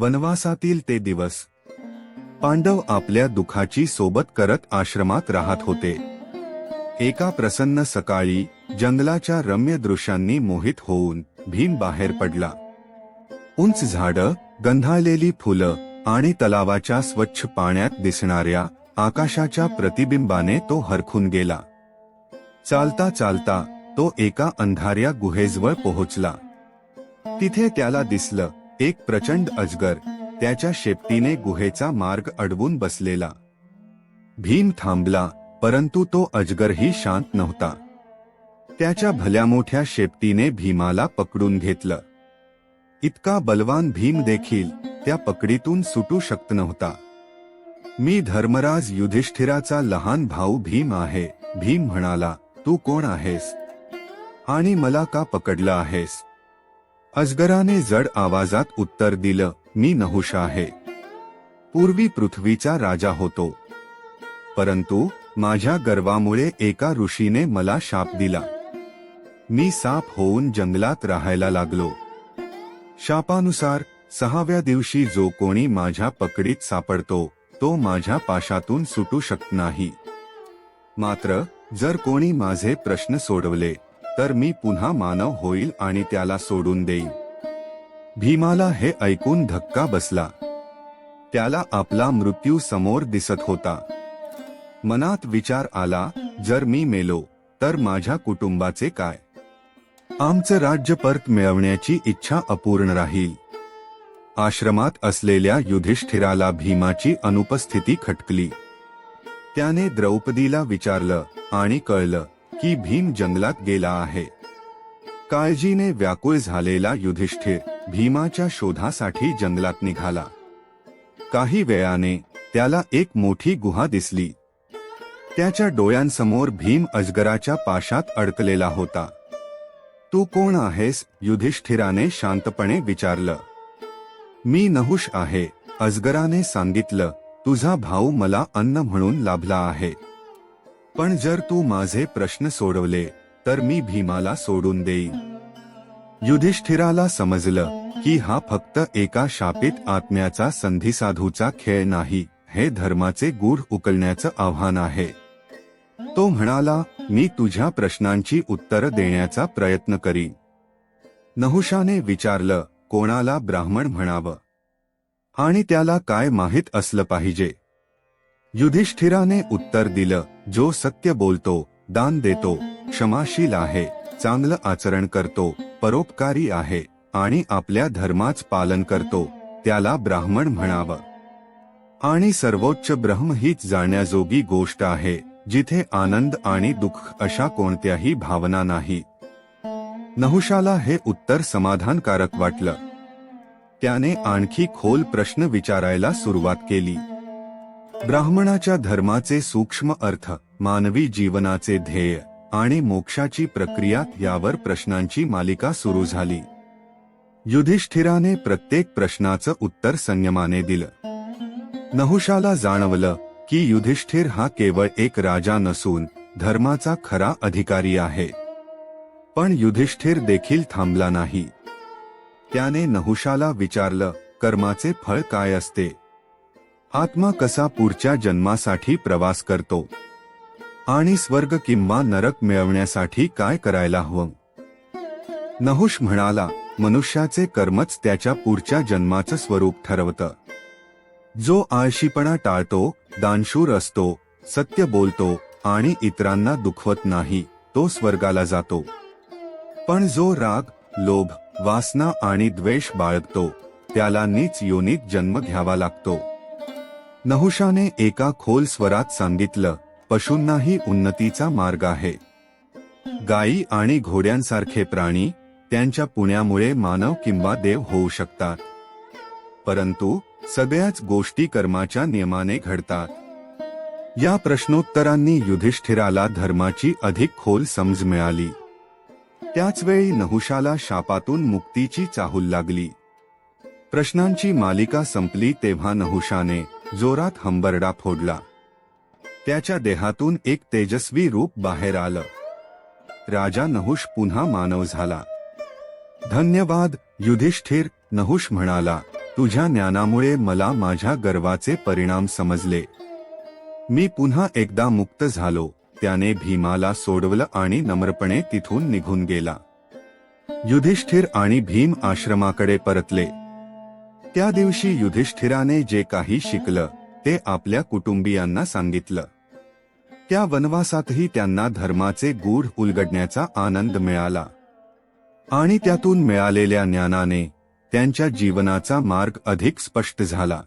वनवासातील ते दिवस. पांडव आपल्या दुखाची सोबत करत आश्रमात राहत होते. एका प्रसन्न सकाळी जंगलाच्या रम्य दृश्यांनी मोहित होऊन भीम बाहेर पडला. उंच झाडं गंधाळलेली फुलं आणि तलावाच्या स्वच्छ पाण्यात दिसणाऱ्या आकाशाच्या प्रतिबिंबाने तो हरखून गेला. चालता चालता तो एका अंधाऱ्या गुहेजवळ पोहोचला. तिथे त्याला दिसलं एक प्रचंड अजगर त्याच्या शेपटीने गुहेचा मार्ग अडवून बसलेला. भीम थांबला परंतु तो अजगरही शांत नव्हता. त्याच्या भल्या मोठ्या शेपटीने भीमाला पकडून घेतलं. इतका बलवान भीम देखील त्या पकडीतून सुटू शकत नव्हता. मी धर्मराज युधिष्ठिराचा लहान भाऊ भीम आहे भीम म्हणाला तू कोण आहेस? आणि मला का पकडलं आहेस? अजगराने जड आवाजात उत्तर दिलं मी नहुष आहे. पूर्वी पृथ्वीचा राजा होतो. परंतु माझ्या गर्वामुळे एका ऋषीने मला शाप दिला. मी साप होऊन जंगलात राहायला लागलो. शापानुसार सहाव्या दिवशी जो कोणी माझ्या पकडीत सापडतो तो माझ्या पाशातून सुटू शकत नाही. मात्र जर कोणी माझे प्रश्न सोडवले तर मी पुन्हा मानव होईल आणि त्याला सोडून देईन. भीमाला हे ऐकून धक्का बसला. त्याला आपला मृत्यू समोर दिसत होता. मनात विचार आला जर मी मेलो तर माझ्या कुटुंबाचे काय? आमचं राज्य परत मिळवण्याची इच्छा अपूर्ण राहील. आश्रमात असलेल्या युधिष्ठिराला भीमाची अनुपस्थिती खटकली. त्याने द्रौपदीला विचारलं आणि कळलं की भीम जंगलात गेला आहे. काळजीने व्याकुळ झालेला युधिष्ठिर भीमाच्या शोधासाठी जंगलात निघाला. काही वेळाने त्याला एक मोठी गुहा दिसली. त्याच्या डोळ्यांसमोर भीम अजगराच्या पाशात अडकलेला होता. तू कोण आहेस? युधिष्ठिराने शांतपणे विचारलं. मी नहुष आहे. अजगराने सांगितलं तुझा भाऊ मला अन्न म्हणून लाभला आहे. पण जर तू माझे प्रश्न सोडवले तर मी भीमाला सोडून देईन. युधिष्ठिराला समजलं की हा फक्त एका शापित आत्म्याचा संधीसाधूचा खेळ नाही हे धर्माचे गूढ उकलण्याचं आव्हान आहे. तो म्हणाला मी तुझ्या प्रश्नांची उत्तरं देण्याचा प्रयत्न करीन. नहुषाने विचारलं कोणाला ब्राह्मण म्हणावं? आणि त्याला काय माहीत असलं पाहिजे? युधिष्ठिराने उत्तर दिलं जो सत्य बोलतो दान देतो क्षमाशील आहे चांगलं आचरण करतो परोपकारी आहे आणि आपल्या धर्माच पालन करतो त्याला ब्राह्मण म्हणावं. आणि सर्वोच्च ब्रह्म हीच जाण्याजोगी गोष्ट आहे जिथे आनंद आणि दुःख अशा कोणत्याही भावना नाही. नहुषाला हे उत्तर समाधानकारक वाटलं. त्याने आणखी खोल प्रश्न विचारायला सुरुवात केली. ब्राह्मणाच्या धर्माचे सूक्ष्म अर्थ मानवी जीवनाचे ध्येय आणि मोक्षाची प्रक्रिया यावर प्रश्नांची मालिका सुरू झाली. युधिष्ठिराने प्रत्येक प्रश्नाचं उत्तर संयमाने दिलं. नहुषाला जाणवलं की युधिष्ठिर हा केवळ एक राजा नसून धर्माचा खरा अधिकारी आहे. पण युधिष्ठिर देखील थांबला नाही. त्याने नहुषाला विचारलं कर्माचे फळ काय असते? आत्मा कसा पुढच्या जन्मासाठी प्रवास करतो? आणि स्वर्ग किंवा नरक मिळवण्यासाठी काय करायला हवं? नहुष म्हणाला मनुष्याचे कर्मच त्याच्या पुढच्या जन्माचं स्वरूप ठरवतं. जो आळशीपणा टाळतो दानशूर असतो सत्य बोलतो आणि इतरांना दुखवत नाही तो स्वर्गाला जातो. पण जो राग लोभ वासना आणि द्वेष बाळगतो त्याला नीच योनीत जन्म घ्यावा लागतो. नहुषाने एका खोल स्वरात सांगितलं पशूंनाही उन्नतीचा मार्ग आहे. गायी आणि घोड्यांसारखे प्राणी त्यांच्या पुण्यामुळे मानव किंवा देव होऊ शकतात. परंतु सगळ्याच गोष्टी कर्माच्या नियमाने घडतात. या प्रश्नोत्तरांनी युधिष्ठिराला धर्माची अधिक खोल समज मिळाली. त्याचवेळी नहुषाला शापातून मुक्तीची चाहूल लागली. प्रश्नांची मालिका संपली तेव्हा नहुषाने जोरात हंबरडा फोडला. त्याच्या देहातून एक तेजस्वी रूप बाहेर आलं. राजा नहुष पुन्हा मानव झाला. धन्यवाद युधिष्ठिर नहुष म्हणाला तुझ्या ज्ञानामुळे मला माझ्या गर्वाचे परिणाम समजले. मी पुन्हा एकदा मुक्त झालो त्याने भीमाला सोडवलं आणि नम्रपणे तिथून निघून गेला. युधिष्ठिर आणि भीम आश्रमाकडे परतले. त्या दिवशी युधिष्ठिराने जे काही शिकलं ते आपल्या कुटुंबियांना सांगितलं. त्या वनवासातही त्यांना धर्माचे गूढ उलगडण्याचा आनंद मिळाला. आणि त्यातून मिळालेल्या ज्ञानाने त्यांच्या जीवनाचा मार्ग अधिक स्पष्ट झाला.